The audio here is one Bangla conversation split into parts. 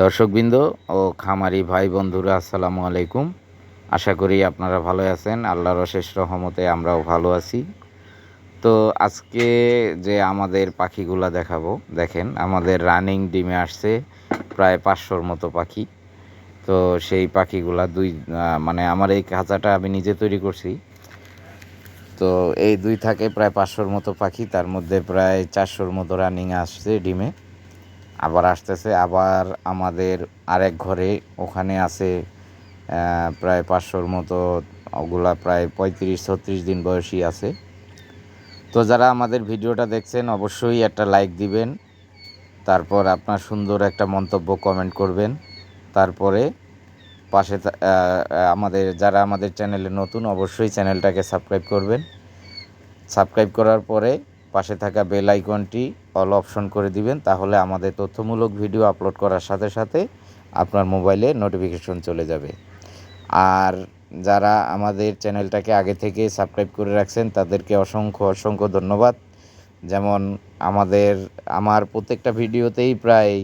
দর্শকবৃন্দ ও খামারি ভাই বন্ধুরা, আসসালামু আলাইকুম। আশা করি আপনারা ভালো আছেন। আল্লাহর অশেষ রহমতে আমরাও ভালো আছি। তো আজকে যে আমাদের পাখিগুলা দেখাবো, দেখেন আমাদের রানিং ডিমে আসছে প্রায় পাঁচশোর মতো পাখি। তো সেই পাখিগুলা দুই মানে আমার এই খাঁচাটা আমি নিজে তৈরি করছি। তো এই দুই থাকে প্রায় পাঁচশোর মতো পাখি, তার মধ্যে প্রায় চারশোর মতো রানিং আসছে ডিমে। আবার আসতেছে, আবার আমাদের আরেক ঘরে ওখানে আছে প্রায় পাঁচশোর মতো, ওগুলা প্রায় পঁয়ত্রিশ, ছত্রিশ দিন বয়সী আছে। তো যারা আমাদের ভিডিওটা দেখছেন, অবশ্যই একটা লাইক দিবেন, তারপর আপনার সুন্দর একটা মন্তব্য কমেন্ট করবেন, তারপরে পাশে আমাদের, যারা আমাদের চ্যানেলে নতুন, অবশ্যই চ্যানেলটাকে সাবস্ক্রাইব করবেন। সাবস্ক্রাইব করার পরে পাশে থাকা বেল আইকনটি অল অপশন করে দিবেন, তাহলে আমাদের তথ্যমূলক ভিডিও আপলোড করার সাথে সাথে আপনার মোবাইলে নোটিফিকেশন চলে যাবে। আর যারা আমাদের চ্যানেলটাকে আগে থেকে সাবস্ক্রাইব করে রাখছেন, তাদেরকে অসংখ্য অসংখ্য ধন্যবাদ। যেমন আমাদের, আমার প্রত্যেকটা ভিডিওতেই প্রায়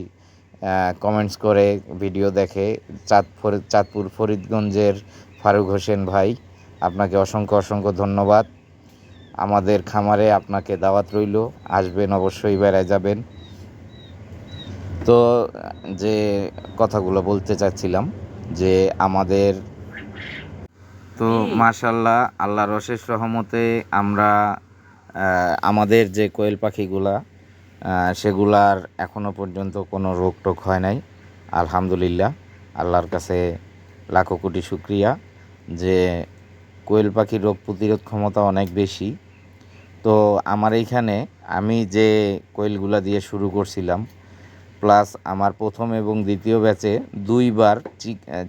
কমেন্টস করে, ভিডিও দেখে চাঁদ চাঁদপুর চাঁদপুর ফরিদগঞ্জের ফারুক হোসেন ভাই, আপনাকে অসংখ্য অসংখ্য ধন্যবাদ। আমাদের খামারে আপনাকে দাওয়াত রইল। আসবেন অবশ্যই বেড়ায় যাবেন। তো যে কথাগুলো বলতে চাচ্ছিলাম যে আমাদের তো মাশাল্লাহ আল্লাহর অশেষ রহমতে আমরা আমাদের যে কোয়েল পাখিগুলা সেগুলার এখনও পর্যন্ত কোনো রোগ টোগ হয় নাই। আলহামদুলিল্লাহ আল্লাহর কাছে লাখো কোটি শুক্রিয়া যে কোয়েল পাখির রোগ প্রতিরোধ ক্ষমতা অনেক বেশি। তো আমার এইখানে আমি যে কোয়েলগুলা দিয়ে শুরু করছিলাম, প্লাস আমার প্রথম এবং দ্বিতীয় ব্যাচে দুইবার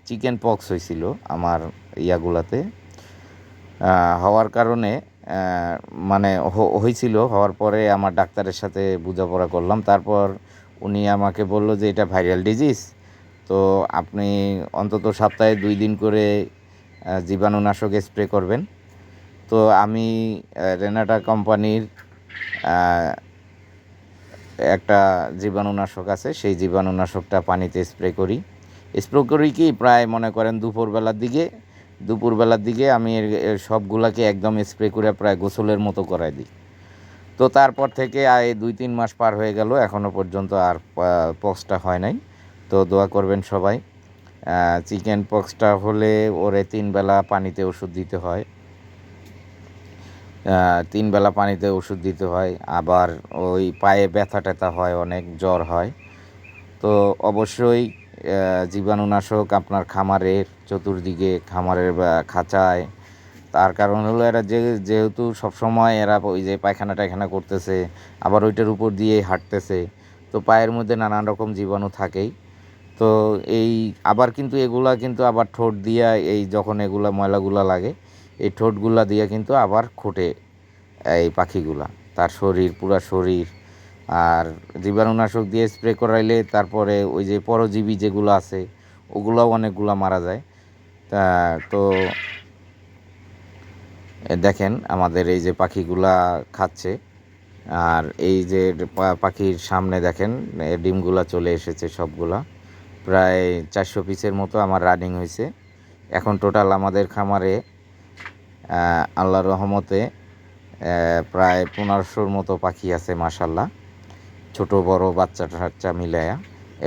চিকেন পক্স হয়েছিল আমার ইয়াগুলাতে। হওয়ার কারণে মানে হয়েছিল, হওয়ার পরে আমার ডাক্তারের সাথে বোঝাপড়া করলাম। তারপর উনি আমাকে বলল যে, এটা ভাইরাল ডিজিজ, তো আপনি অন্তত সপ্তাহে দুই দিন করে জীবাণুনাশক স্প্রে করবেন। তো আমি রেনাটা কোম্পানির একটা জীবাণুনাশক আছে, সেই জীবাণুনাশকটা পানিতে স্প্রে করি। স্প্রে করি কি, প্রায় মনে করেন দুপুরবেলার দিকে দুপুরবেলার দিকে আমি সবগুলাকে একদম স্প্রে করে প্রায় গোসলের মতো করাই দিই। তো তারপর থেকে এই দুই তিন মাস পার হয়ে গেল এখনও পর্যন্ত আর পক্সটা হয় নাই। তো দোয়া করবেন সবাই। চিকেন পক্সটা হলে ওরে তিন বেলা পানিতে ওষুধ দিতে হয়। তিন বেলা পানিতে ওষুধ দিতে হয়, আবার ওই পায়ে ব্যথা ট্যাথা হয়, অনেক জ্বর হয়। তো অবশ্যই জীবাণুনাশক আপনার খামারের চতুর্দিকে খামারের, বা, খাঁচায়। তার কারণ হলো এরা যে, যেহেতু সবসময় এরা ওই যে পায়খানা টায়খানা করতেছে, আবার ওইটার উপর দিয়ে হাঁটতেছে, তো পায়ের মধ্যে নানান রকম জীবাণু থাকেই। তো এই, আবার কিন্তু এগুলা কিন্তু আবার ঠোঁট দিয়া এই যখন এগুলা ময়লাগুলা লাগে এই ঠোঁটগুলা দিয়ে কিন্তু আবার খোটে এই পাখিগুলা। তার শরীর, পুরা শরীর। আর জীবাণুনাশক দিয়ে স্প্রে করাইলে তারপরে ওই যে পরজীবী যেগুলো আছে, ওগুলোও অনেকগুলা মারা যায়। তা, তো দেখেন আমাদের এই যে পাখিগুলা খাচ্ছে। আর এই যে পাখির সামনে দেখেন ডিমগুলা চলে এসেছে সবগুলা। প্রায় চারশো পিসের মতো আমার রানিং হয়েছে এখন টোটাল আমাদের খামারে আল্লাহর রহমতে প্রায় পনেরোশোর মতো পাখি আছে মাসাল্লাহ ছোট, বড় বাচ্চা টাচ্চা মিলায়া।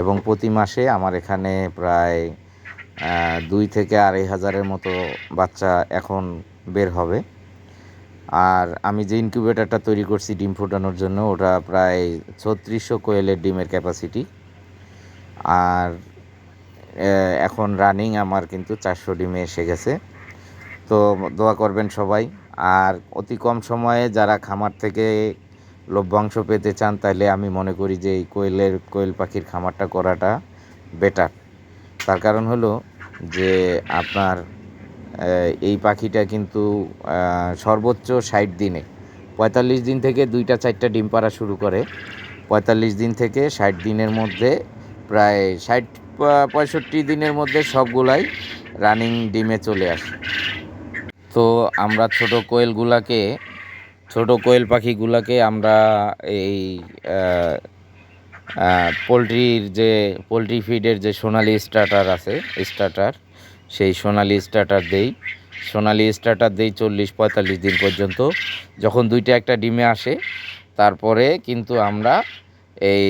এবং প্রতি মাসে আমার এখানে প্রায় দুই থেকে আড়াই হাজারের মতো বাচ্চা এখন বের হবে। আর আমি যে ইনকিউবেটারটা তৈরি করছি ডিম ফোটানোর জন্য, ওটা প্রায় ছত্রিশশো কোয়েলের ডিমের ক্যাপাসিটি আর এখন রানিং আমার কিন্তু চারশো ডিমে এসে গেছে। তো দোয়া করবেন সবাই। আর অতি কম সময়ে যারা খামার থেকে লভ্যাংশ পেতে চান তাহলে আমি মনে করি যে এই কোয়েলের, কোয়েল পাখির খামারটা করাটা বেটার তার কারণ হলো যে আপনার এই পাখিটা কিন্তু সর্বোচ্চ ষাট দিনে, পঁয়তাল্লিশ দিন থেকে দুইটা, চারটা ডিম পাড়া শুরু করে। পঁয়তাল্লিশ দিন থেকে ষাট দিনের মধ্যে প্রায় ষাট, পঁয়ষট্টি দিনের মধ্যে সবগুলাই রানিং ডিমে চলে আসে। তো আমরা ছোট কোয়েলগুলাকে, ছোট কোয়েল পাখিগুলাকে আমরা এই পোলট্রির যে, পোলট্রি ফিডের যে সোনালি স্টার্টার আছে, স্টার্টার, সেই সোনালি স্টার্টার দেই। সোনালি স্টার্টার দেই চল্লিশ পঁয়তাল্লিশ দিন পর্যন্ত। যখন দুইটা একটা ডিমে আসে, তারপরে কিন্তু আমরা এই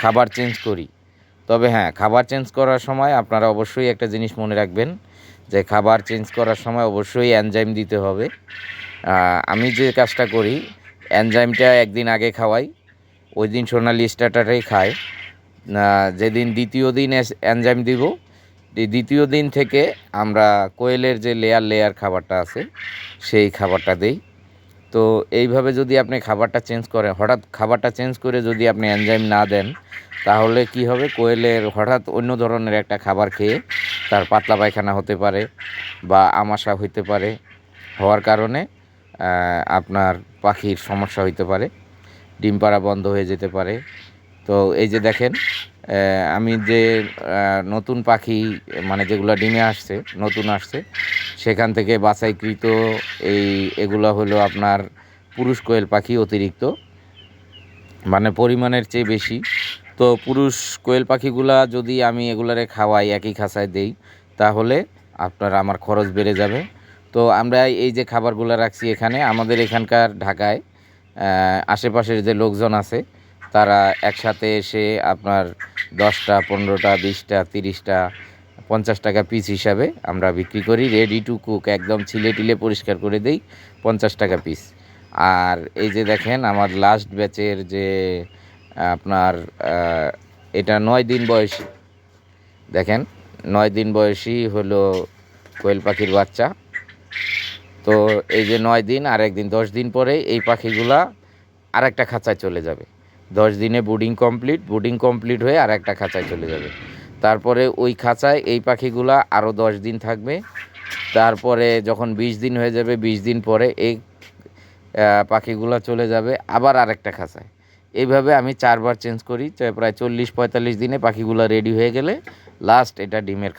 খাবার চেঞ্জ করি। তবে হ্যাঁ খাবার চেঞ্জ করার সময় আপনারা অবশ্যই একটা জিনিস মনে রাখবেন যে খাবার চেঞ্জ করার সময় অবশ্যই অ্যানজাইম দিতে হবে। আমি যে কাজটা করি অ্যানজাইমটা একদিন আগে খাওয়াই ওই দিন সোনালি স্টার্টারেই খায় যেদিন দ্বিতীয় দিন অ্যানজাইম দিব দ্বিতীয় দিন থেকে আমরা কোয়েলের যে লেয়ার লেয়ার খাবারটা আছে, সেই খাবারটা দেই। তো এইভাবে যদি আপনি খাবারটা চেঞ্জ করেন, হঠাৎ খাবারটা চেঞ্জ করে যদি আপনি এনজাইম না দেন তাহলে কি হবে? কোয়েলের হঠাৎ অন্য ধরনের একটা খাবার খেয়ে তার পাতলা পায়খানা হতে পারে বা আমাশা হইতে পারে। হওয়ার কারণে আপনার পাখির সমস্যা হইতে পারে, ডিম পাড়া বন্ধ হয়ে যেতে পারে। তো এই যে দেখেন আমি যে নতুন পাখি মানে যেগুলো ডিমে আসছে, নতুন আসছে, সেখান থেকে বাছাইকৃত এই, এগুলো হলো আপনার পুরুষ কোয়েল পাখি অতিরিক্ত। মানে পরিমাণের চেয়ে বেশি। তো পুরুষ কোয়েল পাখিগুলা যদি আমি এগুলারে খাওয়াই, একই খাঁচায় দেই, তাহলে আপনার আমার খরচ বেড়ে যাবে। তো আমরা এই যে খাবারগুলো রাখছি এখানে, আমাদের এখানকার ঢাকায় আশেপাশের যে লোকজন আছে, তারা একসাথে এসে আপনার দশটা, পনেরোটা, বিশটা, তিরিশটা, পঞ্চাশ টাকা পিস হিসাবে আমরা বিক্রি করি। রেডি টু কুক একদম ছিলে টিলে পরিষ্কার করে দেই, পঞ্চাশ টাকা পিস। আর এই যে দেখেন, আমার লাস্ট ব্যাচের যে আপনার এটা নয় দিন বয়সী। দেখেন, নয় দিন বয়সী হলো কোয়েল পাখির বাচ্চা। তো এই যে নয় দিন আর একদিন, দশ দিন পরে এই পাখিগুলা আর একটা খাঁচায় চলে যাবে। দশ দিনে বুডিং কমপ্লিট বুডিং কমপ্লিট হয়ে আর একটা খাঁচায় চলে যাবে। তারপরে ওই খাঁচায় এই পাখিগুলা আরও দশ দিন থাকবে। তারপরে যখন বিশ দিন হয়ে যাবে, বিশ দিন পরে এই পাখিগুলা চলে যাবে আবার আরেকটা খাঁচায়। এইভাবে আমি চারবার চেঞ্জ করি, প্রায় চল্লিশ পঁয়তাল্লিশ দিনে পাখিগুলো রেডি হয়ে গেলে লাস্ট এটা ডিমের